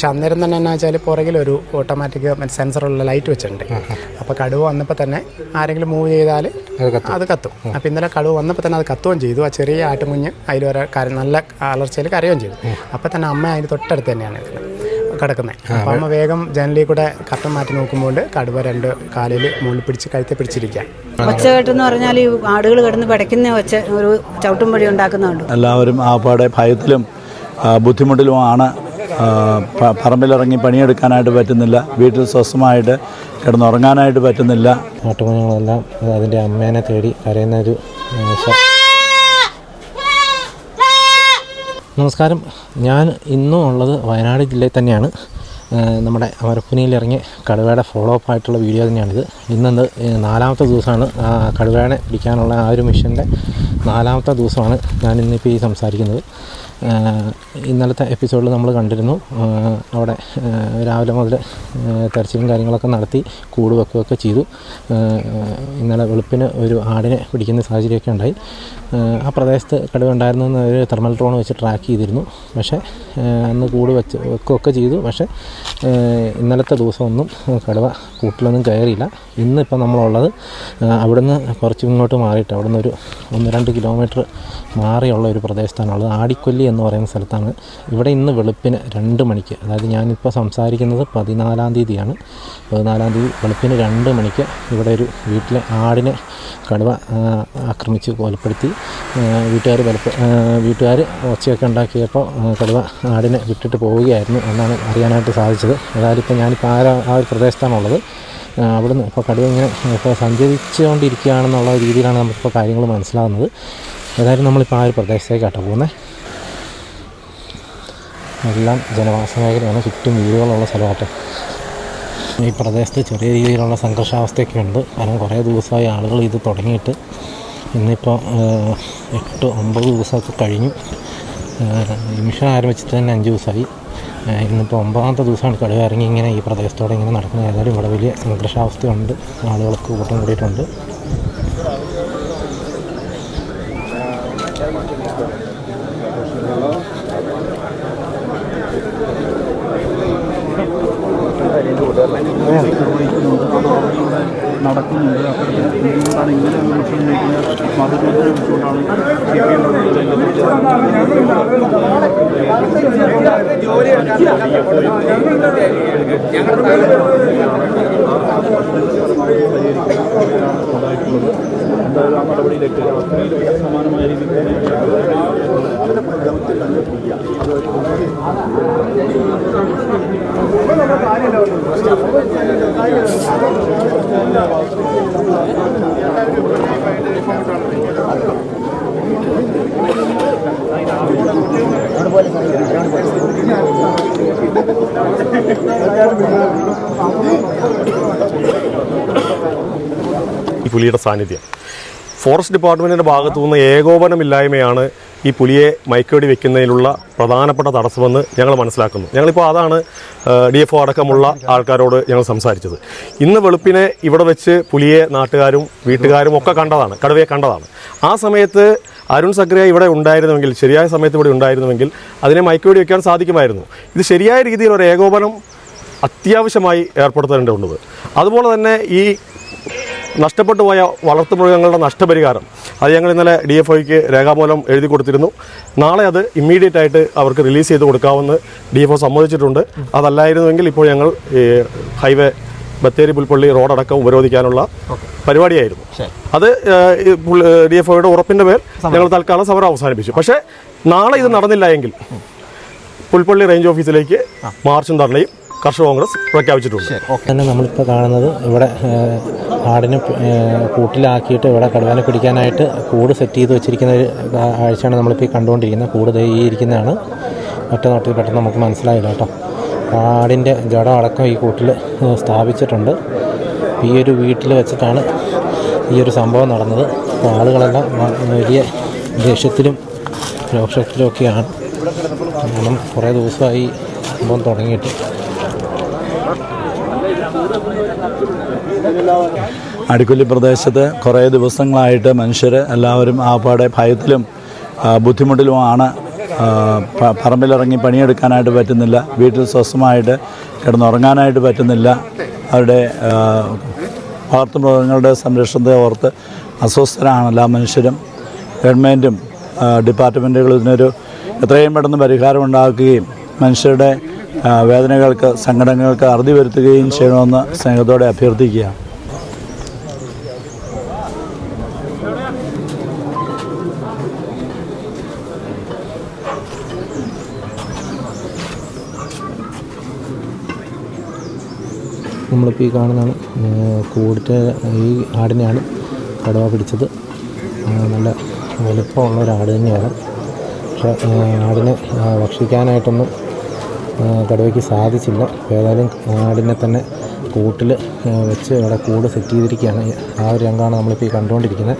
പക്ഷെ അന്നേരം തന്നെ എന്നാ വെച്ചാൽ പുറകിൽ ഒരു ഓട്ടോമാറ്റിക് സെൻസറുള്ള ലൈറ്റ് വെച്ചിട്ടുണ്ട്. അപ്പോൾ കടുവ വന്നപ്പോൾ തന്നെ ആരെങ്കിലും മൂവ് ചെയ്താൽ അത് കത്തും. അപ്പോൾ ഇന്നലെ കടുവ വന്നപ്പോൾ തന്നെ അത് കത്തുകയും ചെയ്തു. ആ ചെറിയ ആട്ടുകുഞ്ഞ് അതിൽ വരെ കര നല്ല അലർച്ചയിൽ കരയുകയും ചെയ്തു. അപ്പോൾ തന്നെ അമ്മ അതിന് തൊട്ടടുത്ത് തന്നെയാണ് ഇതിൽ കിടക്കുന്നത് അപ്പോൾ അമ്മ വേഗം ജനലിൽ കൂടെ കട്ടൻ മാറ്റി നോക്കുമ്പോൾ കടുവ രണ്ട് കാലിൽ മുകളിൽ പിടിച്ച് കഴുത്തെ പിടിച്ചിരിക്കുക ഒച്ച കേട്ടെന്ന് പറഞ്ഞാൽ ഈ ആടുകൾ കിടന്ന് പടയ്ക്കുന്ന ഒച്ച ഒരു ചവിട്ടും പടി ഉണ്ടാക്കുന്നുണ്ട്. എല്ലാവരും ആ ആപ്പാടെ ഭയത്തിലും ബുദ്ധിമുട്ടിലുമാണ് പറമ്പിലിറങ്ങി പണിയെടുക്കാനായിട്ട് പറ്റുന്നില്ല. വീട്ടിൽ സ്വസ്ഥമായിട്ട് കിടന്നുറങ്ങാനായിട്ട് പറ്റുന്നില്ല. കാട്ടുകുഞ്ഞുങ്ങളെല്ലാം അതിന്റെ അമ്മേനെ തേടി കരയുന്ന ഒരു നമസ്കാരം. ഞാൻ ഇന്നും ഉള്ളത് വയനാട് ജില്ലയിൽ തന്നെയാണ്. നമ്മുടെ അമരപ്പുനിയിലിറങ്ങി കടുവയുടെ ഫോളോ അപ്പ് ആയിട്ടുള്ള വീഡിയോ തന്നെയാണിത്. ഇന്നത് നാലാമത്തെ ദിവസമാണ്. കടുവയെ പിടിക്കാനുള്ള ആ ഒരു മിഷന്റെ നാലാമത്തെ ദിവസമാണ് ഞാൻ ഇന്നിപ്പോൾ ഈ സംസാരിക്കുന്നത്. ഇന്നലത്തെ എപ്പിസോഡിൽ നമ്മൾ കണ്ടിരുന്നു അവിടെ രാവിലെ മുതൽ തെരച്ചിലും കാര്യങ്ങളൊക്കെ നടത്തി കൂട് വെക്കുകയൊക്കെ ചെയ്തു. ഇന്നലെ വെളുപ്പിന് ഒരു ആടിനെ പിടിക്കുന്ന സാഹചര്യമൊക്കെ ഉണ്ടായി. ആ പ്രദേശത്ത് കടുവ ഉണ്ടായിരുന്നെന്ന് ഒരു തെർമൽ ഡ്രോൺ വെച്ച് ട്രാക്ക് ചെയ്തിരുന്നു. പക്ഷേ അന്ന് കൂട് വെച്ച് വെക്കുകയൊക്കെ ചെയ്തു. പക്ഷേ ഇന്നലത്തെ ദിവസമൊന്നും കടുവ കൂട്ടിലൊന്നും കയറിയില്ല. ഇന്നിപ്പോൾ നമ്മളുള്ളത് അവിടുന്ന് കുറച്ച് ഇങ്ങോട്ട് മാറിയിട്ട് അവിടുന്ന് ഒരു ഒന്ന് രണ്ട് കിലോമീറ്റർ മാറിയുള്ള ഒരു പ്രദേശത്താണുള്ളത്. ആടിക്കൊല്ലി എന്ന് പറയുന്ന സ്ഥലത്താണ്. ഇവിടെ ഇന്ന് വെളുപ്പിന് രണ്ട് മണിക്ക് അതായത് ഞാനിപ്പോൾ സംസാരിക്കുന്നത് പതിനാലാം തീയതിയാണ്. പതിനാലാം തീയതി വെളുപ്പിന് രണ്ട് മണിക്ക് ഇവിടെ ഒരു വീട്ടിലെ ആടിനെ കടുവ ആക്രമിച്ച് കൊലപ്പെടുത്തി. വീട്ടുകാർ വലപ്പ് വീട്ടുകാർ ഒച്ചയൊക്കെ ഉണ്ടാക്കിയപ്പോൾ കടുവ ആടിനെ വിട്ടിട്ട് പോവുകയായിരുന്നു എന്നാണ് അറിയാനായിട്ട് സാധിച്ചത്. അതായത് ഇപ്പോൾ ഞാനിപ്പോൾ ആ ആ ഒരു പ്രദേശത്താണുള്ളത്. അവിടുന്ന് ഇപ്പോൾ കടുവ ഇങ്ങനെ ഇപ്പോൾ സഞ്ചരിച്ചുകൊണ്ടിരിക്കുകയാണെന്നുള്ള രീതിയിലാണ് നമുക്കിപ്പോൾ കാര്യങ്ങൾ മനസ്സിലാകുന്നത് ഏതായാലും നമ്മളിപ്പോൾ ആ ഒരു പ്രദേശത്തേക്കാട്ടോ പോകുന്നത് എല്ലാം ജനവാസ മേഖലയാണ് ചുറ്റും വീടുകളുള്ള സ്ഥലമാട്ടെ ഈ പ്രദേശത്ത് ചെറിയ രീതിയിലുള്ള സംഘർഷാവസ്ഥയൊക്കെ ഉണ്ട് കാരണം കുറേ ദിവസമായി ആളുകൾ ഇത് തുടങ്ങിയിട്ട് ഇന്നിപ്പോൾ എട്ട് ഒമ്പത് ദിവസമൊക്കെ കഴിഞ്ഞു. മിഷൻ ആരംഭിച്ചിട്ട് തന്നെ അഞ്ച് ദിവസമായി. ഇന്നിപ്പോൾ ഒമ്പതാമത്തെ ദിവസമാണ് കടുവ ഇറങ്ങി ഇങ്ങനെ ഈ പ്രദേശത്തോടെ ഇങ്ങനെ നടക്കുന്നത്. ഏതായാലും ഇവിടെ വലിയ സംഘർഷാവസ്ഥയുണ്ട്. ആളുകളൊക്കെ കൂട്ടം കൂടിയിട്ടുണ്ട്. എന്തായാലും ആ നടപടിയിലേക്ക് സമാനമായ രീതിയിൽ പുലിയുടെ സാന്നിധ്യം. ഫോറസ്റ്റ് ഡിപ്പാർട്ട്മെന്റിന്റെ ഭാഗത്തു നിന്ന് ഏകോപനമില്ലായ്മയാണ് ഈ പുലിയെ മയക്കേടി വെക്കുന്നതിനുള്ള പ്രധാനപ്പെട്ട തടസ്സമെന്ന് ഞങ്ങൾ മനസ്സിലാക്കുന്നു. ഞങ്ങളിപ്പോൾ അതാണ് ഡി എഫ് ഒ അടക്കമുള്ള ആൾക്കാരോട് ഞങ്ങൾ സംസാരിച്ചത്. ഇന്ന് വെളുപ്പിനെ ഇവിടെ വെച്ച് പുലിയെ നാട്ടുകാരും വീട്ടുകാരും ഒക്കെ കണ്ടതാണ് കടുവയെ കണ്ടതാണ്. ആ സമയത്ത് അരുൺ സക്രിയ ഇവിടെ ഉണ്ടായിരുന്നുവെങ്കിൽ ശരിയായ സമയത്ത് ഇവിടെ ഉണ്ടായിരുന്നുവെങ്കിൽ അതിനെ മയക്കുവെടി വയ്ക്കാൻ സാധിക്കുമായിരുന്നു. ഇത് ശരിയായ രീതിയിൽ ഒരു ഏകോപനം അത്യാവശ്യമായി ഏർപ്പെടുത്തേണ്ടതുണ്ട്. അതുപോലെ തന്നെ ഈ നഷ്ടപ്പെട്ടു പോയ വളർത്തുമൃഗങ്ങളുടെ നഷ്ടപരിഹാരം അത് ഞങ്ങൾ ഇന്നലെ ഡി എഫ് ഐക്ക് രേഖാമൂലം എഴുതി കൊടുത്തിരുന്നു. നാളെ അത് ഇമ്മീഡിയറ്റ് ആയിട്ട് അവർക്ക് റിലീസ് ചെയ്ത് കൊടുക്കാമെന്ന് ഡി എഫ് ഒ സമ്മതിച്ചിട്ടുണ്ട്. അതല്ലായിരുന്നുവെങ്കിൽ ഇപ്പോൾ ഞങ്ങൾ ഹൈവേ ബത്തേരി പുൽപ്പള്ളി റോഡടക്കം ഉപരോധിക്കാനുള്ള പരിപാടിയായിരുന്നു. അത് ഡി എഫ് ഒയുടെ ഉറപ്പിന്റെ പേർ ഞങ്ങൾ തൽക്കാലം സമരം അവസാനിപ്പിച്ചു. പക്ഷേ നാളെ ഇത് നടന്നില്ല എങ്കിൽ പുൽപ്പള്ളി റേഞ്ച് ഓഫീസിലേക്ക് മാർച്ചും ധർണയും കർഷക കോൺഗ്രസ് പ്രഖ്യാപിച്ചിട്ടുണ്ട്. തന്നെ നമ്മളിപ്പോൾ കാണുന്നത് ഇവിടെ ആടിനെ കൂട്ടിലാക്കിയിട്ട് ഇവിടെ കടുവനെ പിടിക്കാനായിട്ട് കൂട് സെറ്റ് ചെയ്ത് വെച്ചിരിക്കുന്ന ഒരു ആഴ്ചയാണ് കാഴ്ചയാണ് നമ്മളിപ്പോൾ ഈ കണ്ടുകൊണ്ടിരിക്കുന്നത്. കൂട് ഈ ഇരിക്കുന്നതാണ്. ഒറ്റ നോട്ടത്തിൽ പെട്ടെന്ന് നമുക്ക് മനസ്സിലായില്ല കേട്ടോ. ആടിന്റെ ജടം അടക്കം ഈ കൂട്ടിൽ സ്ഥാപിച്ചിട്ടുണ്ട്. ഈ ഒരു വീട്ടിൽ വെച്ചിട്ടാണ് ഈ ഒരു സംഭവം നടന്നത്. ആളുകളെല്ലാം വലിയ ദേഷ്യത്തിലും രോക്ഷത്തിലുമൊക്കെയാണ് കാരണം കുറേ ദിവസമായി സംഭവം തുടങ്ങിയിട്ട്. അടിക്കുല്ലി പ്രദേശത്ത് കുറേ ദിവസങ്ങളായിട്ട് മനുഷ്യർ എല്ലാവരും ആപ്പാടെ ഭയത്തിലും ബുദ്ധിമുട്ടിലുമാണ് പറമ്പിലിറങ്ങി പണിയെടുക്കാനായിട്ട് പറ്റുന്നില്ല. വീട്ടിൽ സ്വസ്ഥമായിട്ട് കിടന്നുറങ്ങാനായിട്ട് പറ്റുന്നില്ല. അവരുടെ വളർത്തുമൃഗങ്ങളുടെ സംരക്ഷണത്തെ ഓർത്ത് അസ്വസ്ഥരാണ് എല്ലാ മനുഷ്യരും. ഗവൺമെന്റും ഡിപ്പാർട്ട്മെന്റുകളും ഇതിനൊരു എത്രയും പെട്ടെന്ന് പരിഹാരം ഉണ്ടാക്കുകയും മനുഷ്യരുടെ വേദനകൾക്ക് സങ്കടങ്ങൾക്ക് അറുതി വരുത്തുകയും ചെയ്യണമെന്ന് സ്നേഹത്തോടെ അഭ്യർത്ഥിക്കുകയാണ്. നമ്മളിപ്പോൾ ഈ കാണുന്നതാണ്. കൂടിന്റെ ഈ ആടിനെയാണ് കടുവ പിടിച്ചത്. നല്ല വലുപ്പമുള്ള ഒരു ആട് തന്നെയാണ്. പക്ഷേ ആടിനെ ഭക്ഷിക്കാനായിട്ടൊന്നും കടുവയ്ക്ക് സാധിച്ചില്ല. ഏതായാലും ആടിനെ തന്നെ കൂട്ടിൽ വെച്ച് അവിടെ കൂട് സെറ്റ് ചെയ്തിരിക്കുകയാണ്. ആ ഒരു രംഗമാണ് നമ്മളിപ്പോൾ ഈ കണ്ടുകൊണ്ടിരിക്കുന്നത്.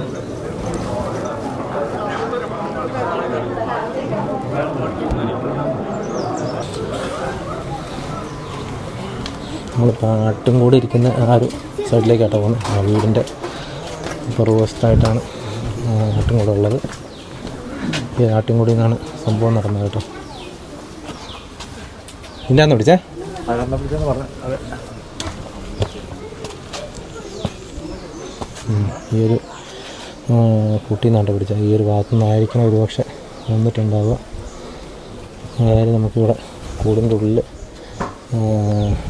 നമ്മളിപ്പോൾ പാട്ടും കൂടി ഇരിക്കുന്ന ആ ഒരു സൈഡിലേക്കാട്ടോ പോകുന്നത്. ആ വീടിന്റെ പുറകുവശത്തായിട്ടാണ് ആട്ടും കൂടെ ഉള്ളത്. ഈ ആട്ടും കൂടി നിന്നാണ് സംഭവം നടന്നത് കേട്ടോ. ഇല്ലാന്ന് പിടിച്ചേ? ഈ ഒരു കുട്ടി നാട്ട് പിടിച്ച. ഈ ഒരു ഭാഗത്തു നിന്നായിരിക്കണം ഒരുപക്ഷെ വന്നിട്ടുണ്ടാവുക. അതായത് നമുക്കിവിടെ കൂടിന്റെ ഉള്ളിൽ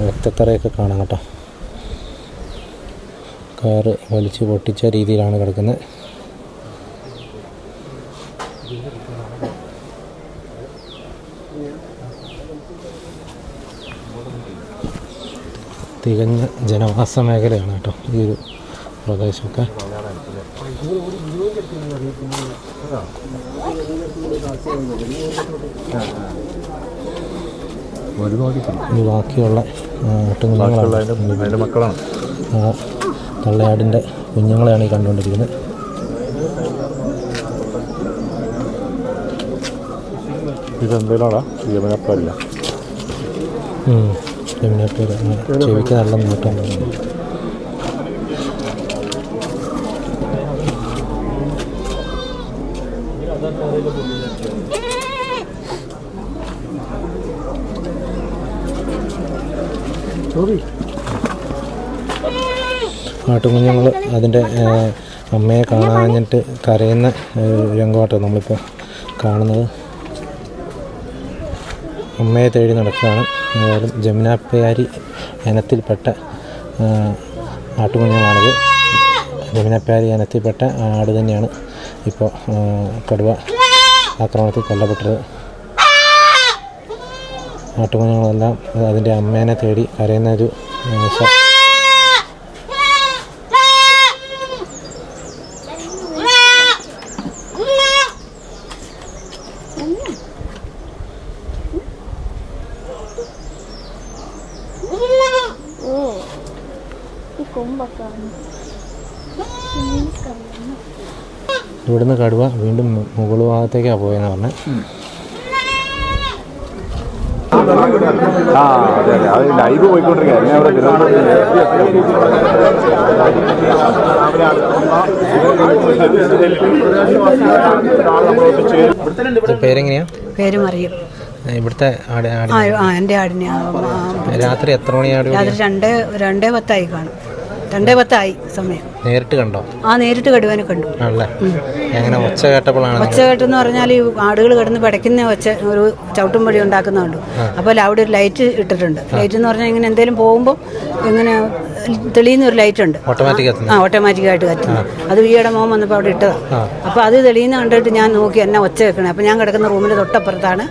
രക്തത്തറയൊക്കെ കാണാം കേട്ടോ. കാറ് വലിച്ച് പൊട്ടിച്ച രീതിയിലാണ് കിടക്കുന്നത്. തികഞ്ഞ ജനവാസ മേഖലയാണ് കേട്ടോ ഈ ഒരു പ്രദേശമൊക്കെ. ഇനി ബാക്കിയുള്ള ആട്ടുകുഞ്ഞുങ്ങളാണ് അതിന്റെ മക്കളാണ്. തള്ളയാടിന്റെ കുഞ്ഞുങ്ങളെയാണ് ഈ കണ്ടുകൊണ്ടിരിക്കുന്നത്. ഇതെന്തേലാണ് യമനപ്പാരില്ല യമുനപ്പേര് ചെവിക്ക് നല്ല നീട്ടം ആട്ടുകുഞ്ഞുങ്ങൾ അതിന്റെ അമ്മയെ കാണാഞ്ഞിട്ട് കരയുന്ന രംഗമാട്ടോ നമ്മളിപ്പോൾ കാണുന്നത്. അമ്മയെ തേടി നടക്കുകയാണ്. ഏതായാലും ജമുനാപ്പയാരി ഇനത്തിൽപ്പെട്ട ആട്ടുകുഞ്ഞുങ്ങളാണിത് ജമുനാപ്പയാരി ഇനത്തിൽപ്പെട്ട ആട് തന്നെയാണ് ഇപ്പോൾ കടുവ ആക്രമണത്തിൽ കൊല്ലപ്പെട്ടത്. ആട്ടുകുഞ്ഞുങ്ങളെല്ലാം അതിന്റെ അമ്മേനെ തേടി കരയുന്ന ഒരു ഇവിടുന്ന് കടുവ വീണ്ടും മുകൾ ഭാഗത്തേക്കാണ് പോയെന്ന് പറഞ്ഞത് ആ അതെ അതെ. അത് ലൈവ് പോയിക്കൊണ്ടിരിക്കുക എന്നെ അവിടെ പേരെങ്ങനെയാ? പേര് മറിയും. ഇവിടുത്തെ എന്റെ ആടിനെ. രാത്രി എത്ര മണിയാണ് രാത്രി രണ്ടേ രണ്ടേ പത്തായി കാണും. രണ്ടേ പത്തായി സമയം. നേരിട്ട് കണ്ടോ? ആ നേരിട്ട് കടുവനെ കണ്ടു. ആണല്ലേ? എങ്ങനെ ഒച്ച കേട്ടപ്പോഴാണ് ഒച്ച കേട്ടെന്ന് പറഞ്ഞാൽ ഈ ആടുകൾ കിടന്ന് പിടയ്ക്കുന്ന ഒച്ച ഒരു ചവിട്ടും പടി ഉണ്ടാക്കുന്നുണ്ട് അപ്പോൾ അവിടെ ഒരു ലൈറ്റ് ഇട്ടിട്ടുണ്ട്. ലൈറ്റ് എന്ന് പറഞ്ഞാൽ ഇങ്ങനെ എന്തെങ്കിലും പോകുമ്പോൾ ഇങ്ങനെ തെളിയുന്ന ഒരു ലൈറ്റ് ഉണ്ട്. ആ ഓട്ടോമാറ്റിക്കായിട്ട് കത്തുന്നു അത് ഈയുടെ മോം വന്നപ്പോൾ അവിടെ ഇട്ടതാണ് അപ്പോൾ അത് തെളിയുന്ന കണ്ടിട്ട് ഞാൻ നോക്കി എന്നെ ഒച്ച വെക്കണേ അപ്പോൾ ഞാൻ കിടക്കുന്ന റൂമിന്റെ തൊട്ടപ്പുറത്താണ്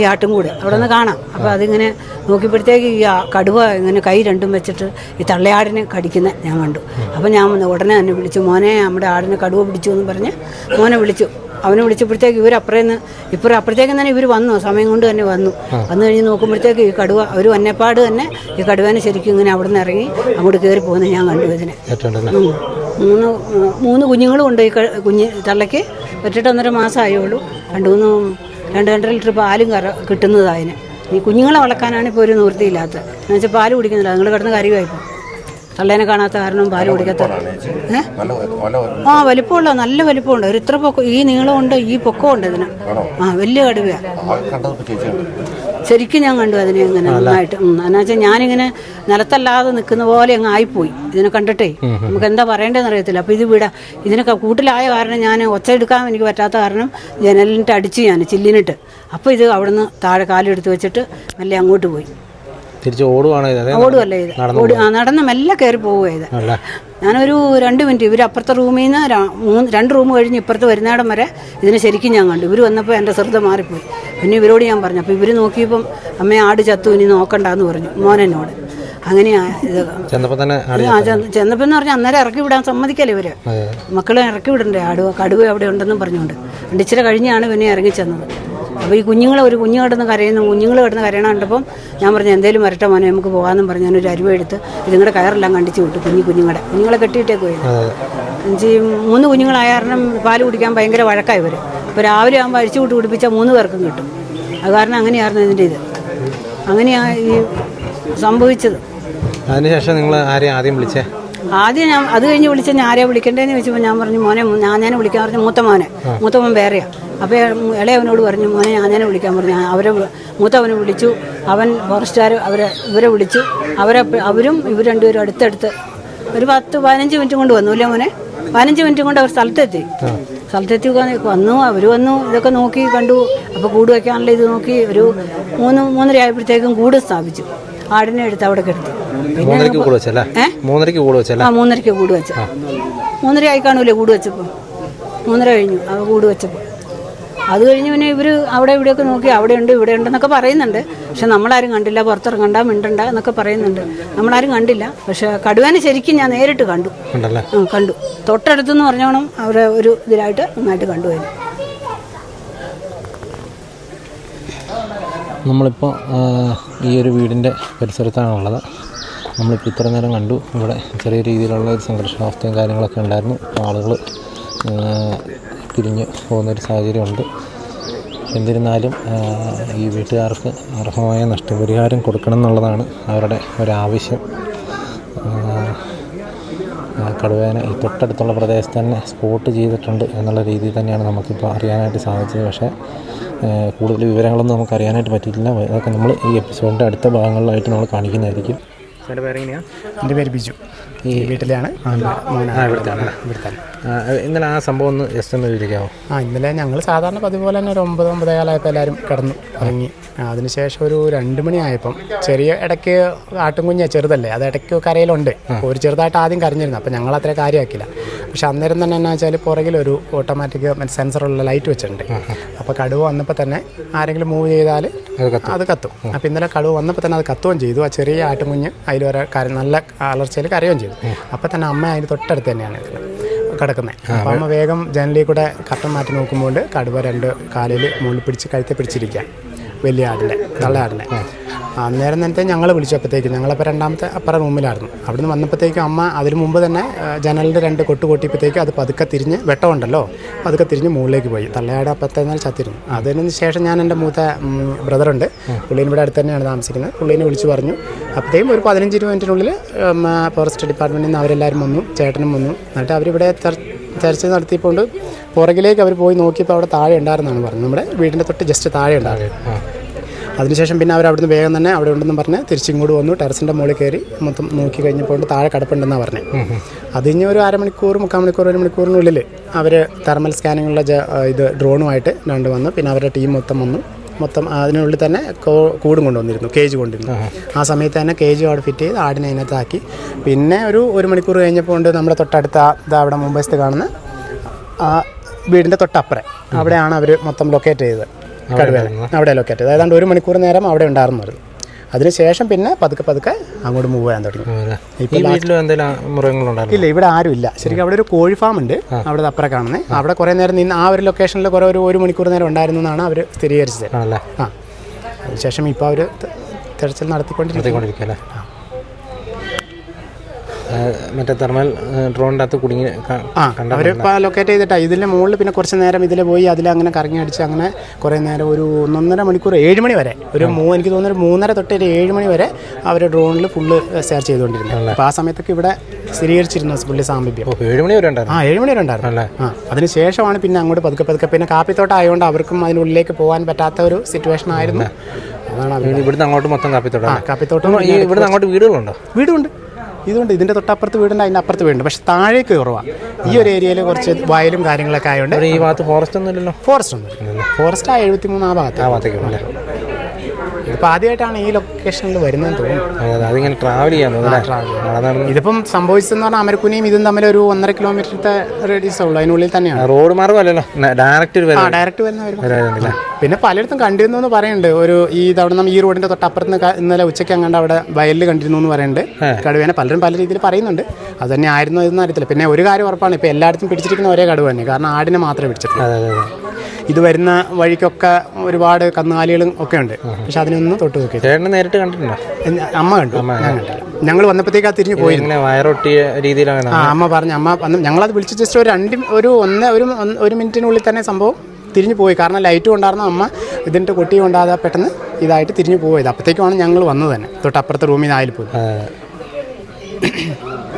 ഈ ആട്ടും കൂടെ. അവിടെ നിന്ന് കാണാം. അപ്പോൾ അതിങ്ങനെ നോക്കിയപ്പോഴത്തേക്ക് ഈ കടുവ ഇങ്ങനെ കൈ രണ്ടും വെച്ചിട്ട് ഈ തള്ളയാടിനെ കടിക്കുന്ന ഞാൻ കണ്ടു. അപ്പോൾ ഞാൻ ഉടനെ തന്നെ വിളിച്ചു. മോനെ നമ്മുടെ ആടിനെ കടുവ പിടിച്ചു എന്ന് പറഞ്ഞ് മോനെ വിളിച്ചു. അവനെ വിളിച്ചപ്പോഴത്തേക്ക് ഇവർ അപ്പുറേന്ന് ഇപ്പുറം അപ്പുറത്തേക്കും തന്നെ ഇവർ വന്നു. സമയം കൊണ്ട് തന്നെ വന്നു. വന്നു കഴിഞ്ഞ് നോക്കുമ്പോഴത്തേക്ക് ഈ കടുവ ഒരു വന്നപ്പാട് തന്നെ ഈ കടുവേനെ ശരിക്കും ഇങ്ങനെ അവിടെ നിന്ന് ഇറങ്ങി അങ്ങോട്ട് കയറി പോകുന്നത് ഞാൻ കണ്ടു ഇതിനെ. മൂന്ന് മൂന്ന് കുഞ്ഞുങ്ങളും ഉണ്ട് ഈ കുഞ്ഞ് തള്ളയ്ക്ക്. പെറ്റിട്ട് ഒന്നര മാസമായുള്ളൂ. രണ്ട് മൂന്ന് രണ്ട് രണ്ടര ലിറ്റർ പാലും കറ കിട്ടുന്നത് അതിന്. ഈ കുഞ്ഞുങ്ങളെ വളർക്കാനാണ് ഇപ്പോൾ ഒരു നിവൃത്തിയില്ലാത്തത്. എന്നുവെച്ചാൽ പാൽ കുടിക്കുന്നില്ല. നിങ്ങൾ കിടന്ന് കറിവായിപ്പോൾ തള്ളേനെ കാണാത്ത കാരണം പാൽ കുടിക്കാത്ത? ആ വലിപ്പമുള്ള നല്ല വലിപ്പമുണ്ട്. ഒരു ഇത്ര പൊക്കം ഈ നീളമുണ്ട് ഈ പൊക്കമുണ്ട് ഇതിന്. ആ വലിയ കടുവയാ. ശരിക്കും ഞാൻ കണ്ടു അതിനെ ഇങ്ങനെ നന്നായിട്ട്. ഉം. എന്നാ വെച്ചാൽ ഞാനിങ്ങനെ നിലത്തല്ലാതെ നിൽക്കുന്ന പോലെ അങ്ങ് ആയിപ്പോയി. ഇതിനെ കണ്ടിട്ടേ. നമുക്ക് എന്താ പറയേണ്ടതെന്ന് അറിയത്തില്ല. അപ്പോൾ ഇത് വിടാ. ഇതിനൊക്കെ കൂട്ടിലായ കാരണം ഞാൻ ഒച്ച എടുക്കാൻ എനിക്ക് പറ്റാത്ത കാരണം ജനലിനിട്ട് അടിച്ചു ഞാൻ ചില്ലിനിട്ട്. അപ്പോൾ ഇത് അവിടുന്ന് താഴെ കാലെടുത്ത് വെച്ചിട്ട് മെല്ലെ അങ്ങോട്ട് പോയി. തിരിച്ച് ഓടുവാണ് അതെ ഓടുമല്ലേ ഇത്? ഓടി ആ നടന്ന് മെല്ലെ കയറി പോവുക ഞാനൊരു രണ്ട് മിനിറ്റ് ഇവർ അപ്പുറത്തെ റൂമിൽ നിന്ന് ര- മൂന്ന് രണ്ട് റൂം കഴിഞ്ഞ് ഇപ്പുറത്ത് വരുന്നിടം വരെ ഇതിനെ ശരിക്കും ഞാൻ കണ്ടു. ഇവർ വന്നപ്പോൾ എന്റെ ശ്രദ്ധ മാറിപ്പോയി. പിന്നെ ഇവരോട് ഞാൻ പറഞ്ഞു അപ്പോൾ ഇവർ നോക്കിയപ്പം അമ്മ ആട് ചത്തു ഇനി നോക്കണ്ടെന്ന് പറഞ്ഞു മോനെന്നോട് അങ്ങനെയാ ഇത് ചെന്നപ്പോൾ തന്നെ ആട് ആ ചെന്ന- ചെന്നപ്പോൾ എന്ന് പറഞ്ഞാൽ അന്നേരം ഇറക്കി വിടാൻ സമ്മതിക്കല്ലേ ഇവർ? മക്കളെ ഇറക്കി വിടണ്ടേ? ആടുവ കടുവ അവിടെ ഉണ്ടെന്നും പറഞ്ഞുകൊണ്ട്. രണ്ട് ഇച്ചിരി കഴിഞ്ഞാണ് പിന്നെ ഇറങ്ങി ചെന്നത്. അപ്പോൾ ഈ കുഞ്ഞുങ്ങളെ ഒരു കുഞ്ഞു കിടന്ന് കരയുന്ന കുഞ്ഞുങ്ങൾ കിടന്ന് കരയണ കണ്ടപ്പം ഞാൻ പറഞ്ഞു എന്തേലും വരട്ടെ മോനെ നമുക്ക് പോകാമെന്നും പറഞ്ഞു. ഞാനൊരു അരുവ എടുത്ത് ഇതുങ്ങളുടെ കയറെല്ലാം കണ്ടിച്ച് വിട്ടു കുഞ്ഞു കുഞ്ഞുങ്ങളെ. കുഞ്ഞുങ്ങളെ കെട്ടിയിട്ടേ പോയി എന്നുവെച്ചാൽ മൂന്ന് കുഞ്ഞുങ്ങളായ കാരണം പാൽ കുടിക്കാൻ ഭയങ്കര വഴക്കായി വരും അപ്പോൾ രാവിലെ ആകുമ്പോൾ അഴിച്ചു വിട്ട് കുടിപ്പിച്ചാൽ മൂന്ന് പേർക്കും കിട്ടും. അത് കാരണം അങ്ങനെയായിരുന്നു ഇതിന്റെ ഇത്. അങ്ങനെയാണ് ഈ സംഭവിച്ചത്. അതിനുശേഷം നിങ്ങൾ ആരെയും ആദ്യം വിളിച്ചേ? ആദ്യം ഞാൻ അത് കഴിഞ്ഞ് വിളിച്ച ഞാൻ ആരെയാ വിളിക്കണ്ടേന്ന് ചോദിച്ചപ്പോൾ ഞാൻ പറഞ്ഞു മോനെ ഞാൻ ഞാൻ വിളിക്കാൻ പറഞ്ഞു മൂത്ത മോനെ. മൂത്ത മോൻ വേറെയാ. അപ്പോൾ ഇളയവനോട് പറഞ്ഞു മോനെ ഞാൻ ഞാനെ വിളിക്കാൻ പറഞ്ഞു. അവരെ മൂത്തവനെ വിളിച്ചു. അവൻ ഫോറസ്റ്റുകാർ അവരെ ഇവരെ വിളിച്ചു. അവരെ അവരും ഇവർ രണ്ടുപേരും അടുത്തടുത്ത് ഒരു പത്ത് പതിനഞ്ച് മിനിറ്റ് കൊണ്ട് വന്നു അല്ലേ മോനെ? പതിനഞ്ച് മിനിറ്റ് കൊണ്ട് അവർ സ്ഥലത്തെത്തി. സ്ഥലത്തെത്തി വന്ന് വന്നു അവർ വന്നു ഇതൊക്കെ നോക്കി കണ്ടു. അപ്പോൾ കൂട് വയ്ക്കാനുള്ള ഇത് നോക്കി ഒരു മൂന്ന് മൂന്നര ആയപ്പോഴത്തേക്കും കൂട് സ്ഥാപിച്ചു. ആടിനെ എടുത്ത് അവിടെ കിടത്തി. മൂന്നരയ്ക്ക് കൂട് വെച്ചല്ലേ? മൂന്നരക്ക് കൂട് വെച്ചല്ലേ? ആ മൂന്നരയ്ക്ക് കൂട് വെച്ച. മൂന്നര ആയി കാണൂലേ കൂട് വെച്ചപ്പോൾ മൂന്നര കഴിഞ്ഞു അത് കൂട് വെച്ചപ്പോൾ അത് കഴിഞ്ഞ് പിന്നെ ഇവർ അവിടെ ഇവിടെയൊക്കെ നോക്കി അവിടെ ഉണ്ട് ഇവിടെ ഉണ്ട് എന്നൊക്കെ പറയുന്നുണ്ട്. പക്ഷെ നമ്മളാരും കണ്ടില്ല പുറത്തിറങ്ങണ്ട മിണ്ടണ്ട എന്നൊക്കെ പറയുന്നുണ്ട്. നമ്മളാരും കണ്ടില്ല. പക്ഷെ കടുവാനെ ശരിക്കും ഞാൻ നേരിട്ട് കണ്ടു. കണ്ടു. തൊട്ടടുത്തെന്ന് പറഞ്ഞോണം അവരെ ഒരു ഇതിലായിട്ട് നന്നായിട്ട് കണ്ടുപോയി നമ്മളിപ്പോൾ ആ, ഈ ഒരു വീടിന്റെ പരിസരത്താണുള്ളത്. നമ്മളിപ്പോൾ ഇത്ര നേരം കണ്ടു. ഇവിടെ ചെറിയ രീതിയിലുള്ള ഒരു സംഘർഷാവസ്ഥയും കാര്യങ്ങളൊക്കെ ഉണ്ടായിരുന്നു. ആളുകൾ പിരിഞ്ഞ് പോകുന്നൊരു സാഹചര്യമുണ്ട്. എന്നിരുന്നാലും ഈ വീട്ടുകാർക്ക് അർഹമായ നഷ്ടപരിഹാരം കൊടുക്കണം എന്നുള്ളതാണ് അവരുടെ ഒരാവശ്യം. കടുവേന ഈ തൊട്ടടുത്തുള്ള പ്രദേശത്ത് തന്നെ സ്പോട്ട് ചെയ്തിട്ടുണ്ട് എന്നുള്ള രീതിയിൽ തന്നെയാണ് നമുക്കിപ്പോൾ അറിയാനായിട്ട് സാധിച്ചത്. പക്ഷേ കൂടുതൽ വിവരങ്ങളൊന്നും നമുക്ക് അറിയാനായിട്ട് പറ്റിയിട്ടില്ല. അതൊക്കെ നമ്മൾ ഈ എപ്പിസോഡിന്റെ അടുത്ത ഭാഗങ്ങളിലായിട്ട് നമ്മൾ കാണിക്കുന്നതായിരിക്കും. എന്റെ പേരെങ്ങനെയാണ് എന്റെ പേര് ബിജു. ഈ വീട്ടിലാണ് ഇന്നലെ ആ സംഭവം ഒന്ന് ജസ്റ്റ് ഒന്ന് വിവരിക്കാമോ ആ ഇന്നലെ ഞങ്ങൾ സാധാരണ പതിപോലെ പോലെ തന്നെ ഒരു ഒമ്പത് ഒമ്പതേകാലായപ്പോൾ എല്ലാവരും കിടന്നു ഇറങ്ങി അതിനുശേഷം ഒരു രണ്ട് മണിയായപ്പം ചെറിയ ഇടയ്ക്ക് ആട്ടുംകുഞ്ഞാണ് ചെറുതല്ലേ അത് ഇടയ്ക്ക് കരയിലുണ്ട്. ഒരു ചെറുതായിട്ട് ആദ്യം കരഞ്ഞിരുന്നു അപ്പം ഞങ്ങൾ അത്ര കാര്യമാക്കില്ല പക്ഷെ അന്നേരം തന്നെ എന്നാ വെച്ചാൽ പുറകിൽ ഒരു ഓട്ടോമാറ്റിക് സെൻസറുള്ള ലൈറ്റ് വെച്ചിട്ടുണ്ട്. അപ്പോൾ കടുവ വന്നപ്പോൾ തന്നെ ആരെങ്കിലും മൂവ് ചെയ്താൽ അത് കത്തും. അപ്പോൾ ഇന്നലെ കടുവ വന്നപ്പോൾ തന്നെ അത് കത്തുകയും ചെയ്തു. ആ ചെറിയ ആട്ടുംകുഞ്ഞ് അതിൽ വരെ നല്ല അലർച്ചയിൽ കരയുകയും ചെയ്തു. അപ്പോൾ തന്നെ അമ്മ അതിന് തൊട്ടടുത്ത് തന്നെയാണ് കിടക്കുന്നത് അപ്പോൾ അമ്മ വേഗം ജനലിൽ കൂടെ കട്ടൻ മാറ്റി നോക്കുമ്പോൾ കടുവ രണ്ട് കാലിൽ മുകളിൽ പിടിച്ച് കഴുത്തെ പിടിച്ചിരിക്കുക വലിയ ആടിന്റെ തള്ളയാടിന്റെ അന്നേരം നേരത്തെ ഞങ്ങൾ വിളിച്ചപ്പോഴത്തേക്കും ഞങ്ങളപ്പോൾ രണ്ടാമത്തെ അപ്പുറം റൂമിലായിരുന്നു. അവിടുന്ന് വന്നപ്പോഴത്തേക്കും അമ്മ അതിന് മുമ്പ് തന്നെ ജനലിന്റെ രണ്ട് കൊട്ട് കൊട്ടിയപ്പോഴത്തേക്കും അത് പതുക്കെ തിരിഞ്ഞ് വെട്ടമുണ്ടല്ലോ പതുക്കെ തിരിഞ്ഞ് മുകളിലേക്ക് പോയി. തള്ളയാട് അപ്പത്തേന്നാൽ ചത്തിരുന്നു. അതിന് ശേഷം ഞാൻ എന്റെ മൂത്ത ബ്രദറുണ്ട് പുള്ളീന് ഇവിടെ അടുത്ത് തന്നെയാണ് താമസിക്കുന്നത്. പുള്ളീനെ വിളിച്ചു പറഞ്ഞു. അപ്പോഴത്തേക്കും ഒരു പതിനഞ്ച് ഇരുപത് മിനിറ്റിനുള്ളിൽ ഫോറസ്റ്റ് ഡിപ്പാർട്ട്മെന്റിൽ നിന്ന് അവരെല്ലാവരും വന്നു ചേട്ടനും വന്നു. എന്നിട്ട് അവരിവിടെ തെർ- നടത്തിയപ്പോണ്ട് പുറകിലേക്ക് അവർ പോയി നോക്കിയപ്പോൾ അവിടെ താഴെ ഉണ്ടായിരുന്നാണ് പറഞ്ഞത്. നമ്മുടെ വീടിന്റെ തൊട്ട് ജസ്റ്റ് താഴെ ഉണ്ടായിരുന്നു അതിനുശേഷം പിന്നെ അവർ അവിടുന്ന് വേഗം തന്നെ അവിടെ ഉണ്ടെന്ന് പറഞ്ഞ് തിരിച്ചിങ്ങോട്ട് വന്നു. ടെറസിന്റെ മുകളിൽ കയറി മൊത്തം നോക്കി കഴിഞ്ഞപ്പോൾ താഴെ കിടപ്പുണ്ടെന്നാണ് പറഞ്ഞത് അത് കഴിഞ്ഞ് ഒരു അരമണിക്കൂർ മുക്കാൽ മണിക്കൂർ ഒരു മണിക്കൂറിനുള്ളിൽ അവർ തെർമൽ സ്കാനിങ്ങുള്ള ഇത് ഡ്രോണുമായിട്ട് രണ്ട് വന്നു. പിന്നെ അവരുടെ ടീം മൊത്തം വന്നു. മൊത്തം അതിനുള്ളിൽ തന്നെ കൂടും കൊണ്ടുവന്നിരുന്നു കേജ് കൊണ്ടിരുന്നു ആ സമയത്ത് തന്നെ കേജ് അവിടെ ഫിറ്റ് ചെയ്ത് ആടിനെ അതിനകത്താക്കി. പിന്നെ ഒരു ഒരു മണിക്കൂർ കഴിഞ്ഞപ്പോൾ ഉണ്ട് നമ്മുടെ തൊട്ടടുത്ത ഇതാ അവിടെ മുംബൈസ്ഥ കാണുന്ന ആ വീടിന്റെ തൊട്ടപ്പുറം. അവിടെയാണ് അവർ മൊത്തം ലൊക്കേറ്റ് ചെയ്തത്. കടുവേനെ അവിടെ ലൊക്കേറ്റ് ചെയ്തത്. ഏതാണ്ട് ഒരു മണിക്കൂർ നേരം അവിടെ ഉണ്ടായിരുന്നത് അതിനുശേഷം പിന്നെ പതുക്കെ പതുക്കെ അങ്ങോട്ട് മൂവ് ചെയ്യാൻ തുടങ്ങി. ഇല്ല ഇവിടെ ആരും ഇല്ല. ശരിക്കും അവിടെ ഒരു കോഴി ഫാം ഉണ്ട്. അവിടെ അപ്പുറം കാണുന്നത് അവിടെ കുറേ നേരം നിന്ന് ആ ഒരു ലൊക്കേഷനിൽ കുറേ ഒരു ഒരു മണിക്കൂർ നേരം ഉണ്ടായിരുന്നു എന്നാണ് അവർ സ്ഥിരീകരിച്ചത്. ആ. അതിനുശേഷം ഇപ്പോൾ അവർ തെരച്ചിൽ നടത്തിക്കൊണ്ടിരിക്കുന്നു. നടത്തിക്കൊണ്ടിരിക്കുക അല്ലേ ആ, മറ്റേ തെർമൽ ഡ്രോണിന്റെ അകത്ത് കുടുങ്ങി ഇപ്പോൾ ലൊക്കേറ്റ് ചെയ്തിട്ടാണ് ഇതിന്റെ മുകളിൽ പിന്നെ കുറച്ച് നേരം ഇതിൽ പോയി അതിൽ അങ്ങനെ കറങ്ങി അടിച്ച് അങ്ങനെ കുറേ നേരം ഒരു ഒന്നൊന്നര മണിക്കൂർ ഏഴ് മണി വരെ. ഒരു മൂ എനിക്ക് തോന്നുന്നു ഒരു മൂന്നര തൊട്ട് ഒരു ഏഴ് മണി വരെ അവർ ഡ്രോണിൽ ഫുള്ള് സെർച്ച് ചെയ്തുകൊണ്ടിരുന്നത് അപ്പോൾ ആ സമയത്തൊക്കെ ഇവിടെ സ്ഥിരീകരിച്ചിരുന്നു പുള്ളി സാമീപ്യം. ഏഴ് മണി വരെ ഉണ്ടായിരുന്നു? ആ ഏഴ് മണി വരെ ഉണ്ടായിരുന്നു. ആ അതിന് ശേഷമാണ് പിന്നെ അങ്ങോട്ട് പതുക്കെ പതുക്കെ പിന്നെ കാപ്പിത്തോട്ടം ആയതുകൊണ്ട് അവർക്കും അതിനുള്ളിലേക്ക് പോകാൻ പറ്റാത്ത ഒരു സിറ്റുവേഷൻ ആയിരുന്നു. അതാണ് ഇവിടുന്ന് അങ്ങോട്ട് മൊത്തം കാപ്പിത്തോട്ടം കാപ്പിത്തോട്ടം ഇവിടുന്ന് അങ്ങോട്ട് വീടുകളുണ്ടോ? വീടുണ്ട്. ഇതുണ്ട് ഇതിന്റെ തൊട്ടപ്പുറത്ത് വീടുണ്ട് അതിന്റെ അപ്പുറത്ത് വീടുണ്ട്. പക്ഷെ താഴേക്ക് കുറവാണ് ഈ ഒരു ഏരിയയിൽ കുറച്ച് വയലും കാര്യങ്ങളൊക്കെ ആയതുകൊണ്ട് ഈ ഭാഗത്ത് ഫോറസ്റ്റ് ഒന്നും ഇല്ലല്ലോ? ഫോറസ്റ്റ് ഉണ്ട് ഫോറസ്റ്റ് ആ എഴുപത്തി മൂന്ന് ആ ഭാഗത്ത് ആ ഭാഗത്തേക്ക് ഇതിപ്പോൾ ആദ്യമായിട്ടാണ് ഈ ലൊക്കേഷനിൽ വരുന്നതെന്ന് തോന്നുന്നു. അതിങ്ങനെ ട്രാവൽ ചെയ്യാൻ ഇതിപ്പം സംഭവിച്ചതെന്ന് പറഞ്ഞാൽ അമരക്കുനിയും ഇതും തമ്മിൽ ഒരു ഒന്നര കിലോമീറ്ററത്തെ റേഡിയസ് ഉള്ളൂ. അതിനുള്ളിൽ തന്നെയാണ്. റോഡ് മാർഗമല്ലോ ഡയറക്റ്റ് ഡയറക്റ്റ് വരുന്ന പിന്നെ പലയിടത്തും കണ്ടിരുന്നു എന്ന് പറയുന്നുണ്ട്. ഒരു ഈ തവണ നമ്മൾ ഈ റോഡിന്റെ തൊട്ടപ്പുറത്ത് നിന്ന് ഇന്നലെ ഉച്ചയ്ക്ക് അങ്ങാണ്ട് അവിടെ വയലിൽ കണ്ടിരുന്നു എന്ന് പറയുന്നുണ്ട്. കടുവേനെ പലരും പല രീതിയിൽ പറയുന്നുണ്ട്. അത് തന്നെ ആയിരുന്നു ഇതെന്ന് അറിയത്തില്ല. പിന്നെ ഒരു കാര്യം ഉറപ്പാണ്. ഇപ്പോൾ എല്ലായിടത്തും പിടിച്ചിരിക്കുന്ന ഒരേ കടുവ തന്നെ. കാരണം ആടിനെ മാത്രമേ പിടിച്ചിട്ടുള്ളൂ. ഇത് വരുന്ന വഴിക്കൊക്കെ ഒരുപാട് കന്നുകാലികളും ഒക്കെ ഉണ്ട്. പക്ഷെ അതിനൊന്നും തൊട്ട് നോക്കി. ചേട്ടനെ നേരിട്ട് കണ്ടിട്ടുണ്ടോ? അമ്മ കണ്ടു. ഞാൻ കണ്ടില്ല ഞങ്ങൾ വന്നപ്പോഴത്തേക്ക് തിരിഞ്ഞു പോയി വയറൊട്ടിയ രീതിയിലാണ് ആ അമ്മ പറഞ്ഞു അമ്മ ഞങ്ങളത് വിളിച്ച് ജസ്റ്റ് ഒരു രണ്ട് ഒരു ഒന്ന് ഒരു ഒരു മിനിറ്റിനുള്ളിൽ തന്നെ സംഭവം തിരിഞ്ഞു പോയി. കാരണം ലൈറ്റ് കൊണ്ടായിരുന്നു അമ്മ ഇതിന്റെ കൊട്ടി കൊണ്ടാതെ പെട്ടെന്ന് ഇതായിട്ട് തിരിഞ്ഞു പോയത്. അപ്പോഴത്തേക്കുമാണ് ഞങ്ങൾ വന്നത് തന്നെ. തൊട്ടപ്പുറത്തെ റൂമിൽ നിന്ന് ആയിൽ പോയി.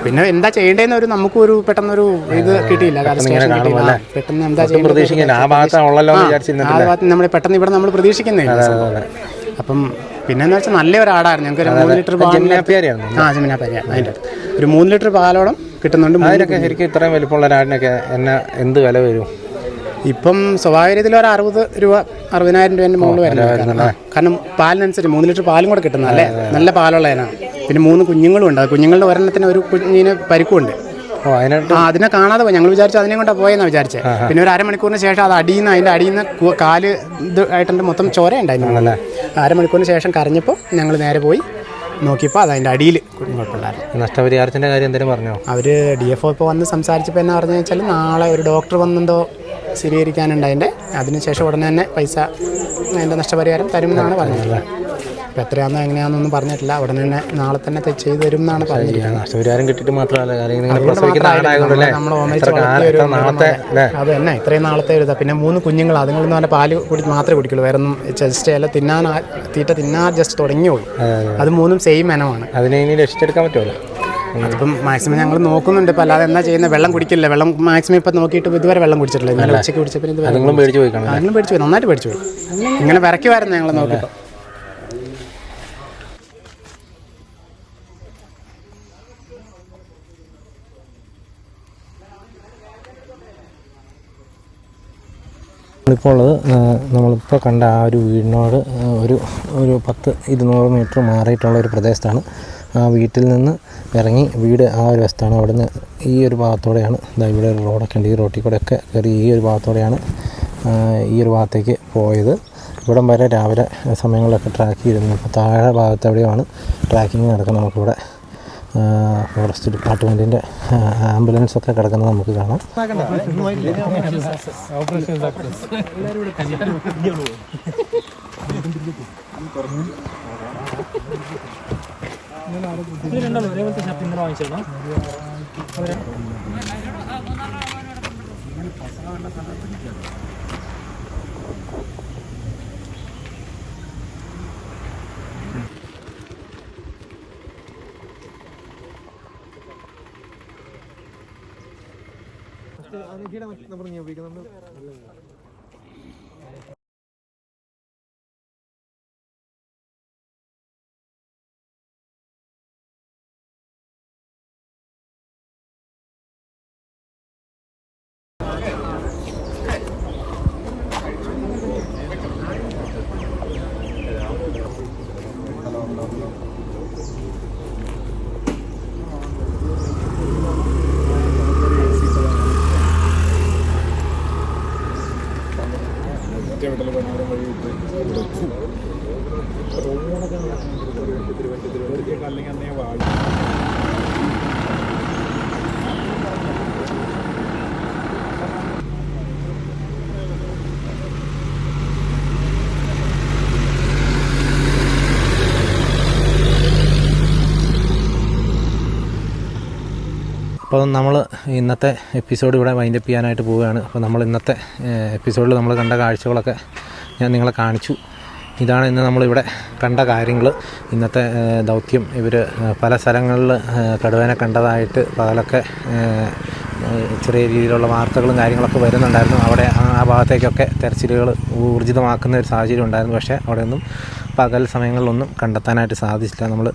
പിന്നെ എന്താ ചെയ്യേണ്ടതെന്ന് ഒരു നമുക്കൊരു പെട്ടെന്നൊരു ഇത് കിട്ടിയില്ല. പെട്ടെന്ന് എന്താ പ്രതീക്ഷിക്കില്ല ആ ഭാഗത്ത് നമ്മൾ പെട്ടെന്ന് ഇവിടെ നമ്മൾ പ്രതീക്ഷിക്കുന്നില്ല. അപ്പം പിന്നെന്ന് വെച്ചാൽ നല്ല ഒരു ആടായിരുന്നു. ഞങ്ങൾക്ക് ഒരു മൂന്ന് ലിറ്റർ പാലിന് ആ അതിന്റെ ഒരു മൂന്ന് ലിറ്റർ പാലോളം കിട്ടുന്നുണ്ട്. അതിനൊക്കെ ശരിക്കും ഇത്രയും വലിപ്പമുള്ള ആടിനൊക്കെ എന്നെ എന്ത് വില വരും? ഇപ്പം സ്വാഭാവിക രീതിയിൽ ഒരു അറുപത് രൂപ അറുപതിനായിരം രൂപേന്റെ മുകളിൽ വരുന്നത് കാരണം പാലിനനുസരിച്ച് മൂന്ന് ലിറ്റർ പാലും കൂടെ കിട്ടുന്നതല്ലേ? നല്ല പാലുള്ളതിനാണ് പിന്നെ മൂന്ന് കുഞ്ഞുങ്ങളും ഉണ്ട്. കുഞ്ഞുങ്ങളുടെ ഒരെണ്ണത്തിന് ഒരു കുഞ്ഞിന് പരിക്കുണ്ട് ആ അതിനെ കാണാതെ പോയി. ഞങ്ങൾ വിചാരിച്ചു അതിനെ കൊണ്ടാണ് പോയെന്ന് വിചാരിച്ചത് പിന്നെ ഒരു അരമണിക്കൂറിന് ശേഷം അത് അടിയിൽ നിന്ന് അതിന്റെ അടിയിൽ നിന്ന് കാൽ ഇത് ആയിട്ടുണ്ട് മൊത്തം ചോര ഉണ്ടായിരുന്നു അരമണിക്കൂറിന് ശേഷം കരഞ്ഞപ്പോൾ ഞങ്ങൾ നേരെ പോയി നോക്കിയപ്പോൾ അത് അതിന്റെ അടിയിൽ കുഴപ്പമുണ്ടായിരുന്നു നഷ്ടപരിഹാരത്തിന്റെ കാര്യം എന്തെങ്കിലും പറഞ്ഞോ? അവർ ഡി എഫ് ഒ ഇപ്പോൾ വന്ന് സംസാരിച്ചപ്പോൾ എന്നാ പറഞ്ഞു വെച്ചാൽ നാളെ ഒരു ഡോക്ടർ വന്നെന്തോ സ്ഥിരീകരിക്കാനുണ്ട് അതിന്റെ അതിനുശേഷം ഉടനെ തന്നെ പൈസ അതിന്റെ നഷ്ടപരിഹാരം തരുമെന്നാണ് പറഞ്ഞിട്ടുള്ളത് അപ്പോൾ എത്രയാണെന്നോ എങ്ങനെയാണെന്നൊന്നും പറഞ്ഞിട്ടില്ല. അവിടെ തന്നെ നാളെ തന്നെ ചെയ്തു തരും എന്നാണ് പറഞ്ഞിരിക്കുന്നത്. കിട്ടിയിട്ട് മാത്രമല്ല അത് തന്നെ ഇത്രയും നാളത്തെ ഒരു പിന്നെ മൂന്ന് കുഞ്ഞുങ്ങൾ അതുങ്ങളെന്ന് പറഞ്ഞാൽ പാൽ കുടി മാത്രമേ കുടിക്കുള്ളൂ. വേറെ ഒന്നും ജസ്റ്റ് അല്ല തിന്നാൻ തീറ്റ തിന്നാൻ ജസ്റ്റ് തുടങ്ങിയുള്ളൂ അത് മൂന്നും സെയിം ഇനമാണ്. അതിനെ ഇനി രക്ഷിച്ചെടുക്കാൻ പറ്റുമല്ലോ? അതിപ്പം മാക്സിമം ഞങ്ങൾ നോക്കുന്നുണ്ട്. ഇപ്പം അല്ലാതെ എന്താ ചെയ്യുന്നത് വെള്ളം കുടിക്കില്ല. വെള്ളം മാക്സിമം ഇപ്പം നോക്കിയിട്ട് ഇതുവരെ വെള്ളം കുടിച്ചിട്ടില്ല. ഇന്നലെ ഉച്ചയ്ക്ക് കുടിച്ചപ്പോൾ ഇതുവരെ അതുങ്ങളും പേടിച്ച് പോയി. നന്നായിട്ട് പേടിച്ചു പോയി. ഇങ്ങനെ വിറക്കി വരുന്നത് ഞങ്ങൾ നോക്കിയപ്പോൾ ഇപ്പോൾ ഉള്ളത് നമ്മളിപ്പോൾ കണ്ട ആ ഒരു വീടിനോട് ഒരു ഒരു പത്ത് ഇരുന്നൂറ് മീറ്റർ മാറിയിട്ടുള്ള ഒരു പ്രദേശത്താണ്. ആ വീട്ടിൽ നിന്ന് ഇറങ്ങി വീട് ആ ഒരു വശത്താണ്. അവിടുന്ന് ഈ ഒരു ഭാഗത്തോടെയാണ് ഇതാ ഇവിടെ ഒരു റോഡൊക്കെ ഉണ്ട്. ഈ റോട്ടിൽ കൂടെയൊക്കെ കയറി ഈ ഒരു ഭാഗത്തോടെയാണ് ഈ ഒരു ഭാഗത്തേക്ക് പോയത്. ഇവിടം വരെ രാവിലെ സമയങ്ങളിലൊക്കെ ട്രാക്ക് ചെയ്തിരുന്നു. താഴെ ഭാഗത്തെവിടെയുമാണ് ട്രാക്കിങ് നടക്കുന്നത് നമുക്കിവിടെ. ഫോറസ്റ്റ് ഡിപ്പാർട്ട്മെന്റിന്റെ ആംബുലൻസൊക്കെ കിടക്കുന്നത് നമുക്ക് കാണാം. അനക്കിയുടെ നമ്പർ നീ ഉപയോഗിക്കുന്നുണ്ട്. അപ്പോൾ നമ്മൾ ഇന്നത്തെ എപ്പിസോഡ് ഇവിടെ വൈൻഡപ്പ് ചെയ്യാനായിട്ട് പോവുകയാണ്. അപ്പോൾ നമ്മൾ ഇന്നത്തെ എപ്പിസോഡിൽ നമ്മൾ കണ്ട കാഴ്ചകളൊക്കെ ഞാൻ നിങ്ങളെ കാണിച്ചു. ഇതാണ് ഇന്ന് നമ്മളിവിടെ കണ്ട കാര്യങ്ങൾ. ഇന്നത്തെ ദൗത്യം. ഇവർ പല സ്ഥലങ്ങളിൽ കടുവേനെ കണ്ടതായിട്ട് പകലൊക്കെ ചെറിയ രീതിയിലുള്ള വാർത്തകളും കാര്യങ്ങളൊക്കെ വരുന്നുണ്ടായിരുന്നു. അവിടെ ആ- ഭാഗത്തേക്കൊക്കെ തെരച്ചിലുകൾ ഊർജിതമാക്കുന്ന ഒരു സാഹചര്യം ഉണ്ടായിരുന്നു. പക്ഷേ അവിടെ ഒന്നും പകൽ സമയങ്ങളിലൊന്നും കണ്ടെത്താനായിട്ട് സാധിച്ചില്ല. നമ്മൾ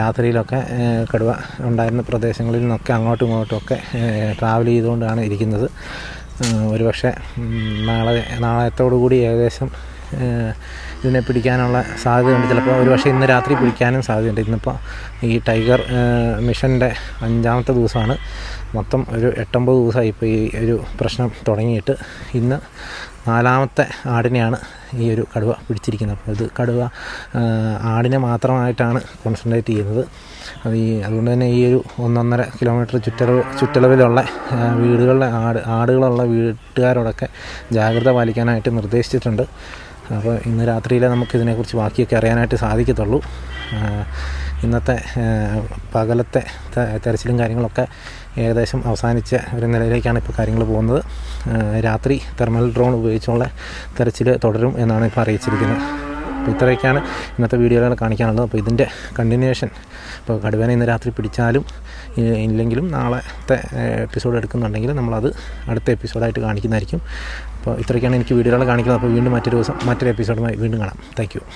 രാത്രിയിലൊക്കെ കടുവ ഉണ്ടായിരുന്ന പ്രദേശങ്ങളിൽ നിന്നൊക്കെ അങ്ങോട്ടും ഇങ്ങോട്ടുമൊക്കെ ട്രാവൽ ചെയ്തുകൊണ്ടാണ് ഇരിക്കുന്നത്. ഒരു ഒരുപക്ഷെ നാളെ നാളത്തോടു കൂടി ഏകദേശം ഇതിനെ പിടിക്കാനുള്ള സാധ്യതയുണ്ട്. ചിലപ്പോൾ ഒരുപക്ഷെ ഇന്ന് രാത്രി പിടിക്കാനും സാധ്യതയുണ്ട്. ഇന്നിപ്പോൾ ഈ ടൈഗർ മിഷന്റെ അഞ്ചാമത്തെ ദിവസമാണ്. മൊത്തം ഒരു എട്ടൊമ്പത് ദിവസമായി ഇപ്പോൾ ഈ ഒരു പ്രശ്നം തുടങ്ങിയിട്ട് ഇന്ന് നാലാമത്തെ ആടിനെയാണ് ഈ ഒരു കടുവ പിടിച്ചിരിക്കുന്നത്. അപ്പോൾ ഇത് കടുവ ആടിനെ മാത്രമായിട്ടാണ് കോൺസെൻട്രേറ്റ് ചെയ്യുന്നത്. അത് ഈ അതുകൊണ്ട് തന്നെ ഈ ഒരു ഒന്നൊന്നര കിലോമീറ്റർ ചുറ്റളവ് ചുറ്റളവിലുള്ള വീടുകളിലെ ആട് ആടുകളുള്ള വീട്ടുകാരോടൊക്കെ ജാഗ്രത പാലിക്കാനായിട്ട് നിർദ്ദേശിച്ചിട്ടുണ്ട്. അപ്പോൾ ഇന്ന് രാത്രിയിലെ നമുക്ക് ഇതിനെക്കുറിച്ച് ബാക്കിയൊക്കെ അറിയാനായിട്ട് സാധിക്കത്തുള്ളൂ. ഇന്നത്തെ പകലത്തെ തെരച്ചിലും കാര്യങ്ങളൊക്കെ ഏകദേശം അവസാനിച്ച ഒരു നിലയിലേക്കാണ് ഇപ്പോൾ കാര്യങ്ങൾ പോകുന്നത്. രാത്രി തെർമൽ ഡ്രോൺ ഉപയോഗിച്ചുള്ള തെരച്ചിൽ തുടരും എന്നാണ് ഇപ്പോൾ അറിയിച്ചിരിക്കുന്നത്. അപ്പോൾ ഇത്രയൊക്കെയാണ് ഇന്നത്തെ വീഡിയോകൾ കാണിക്കാനുള്ളത്. അപ്പോൾ ഇതിന്റെ കണ്ടിന്യൂഷൻ ഇപ്പോൾ കടുവേനെ ഇന്ന് രാത്രി പിടിച്ചാലും ഇല്ലെങ്കിലും നാളത്തെ എപ്പിസോഡ് എടുക്കുന്നുണ്ടെങ്കിൽ നമ്മളത് അടുത്ത എപ്പിസോഡായിട്ട് കാണിക്കുന്നതായിരിക്കും. അപ്പോൾ ഇത്രയൊക്കെയാണ് എനിക്ക് വീഡിയോകൾ കാണിക്കുന്നത്. അപ്പോൾ വീണ്ടും മറ്റൊരു ദിവസം മറ്റൊരു എപ്പിസോഡുമായി വീണ്ടും കാണാം. താങ്ക്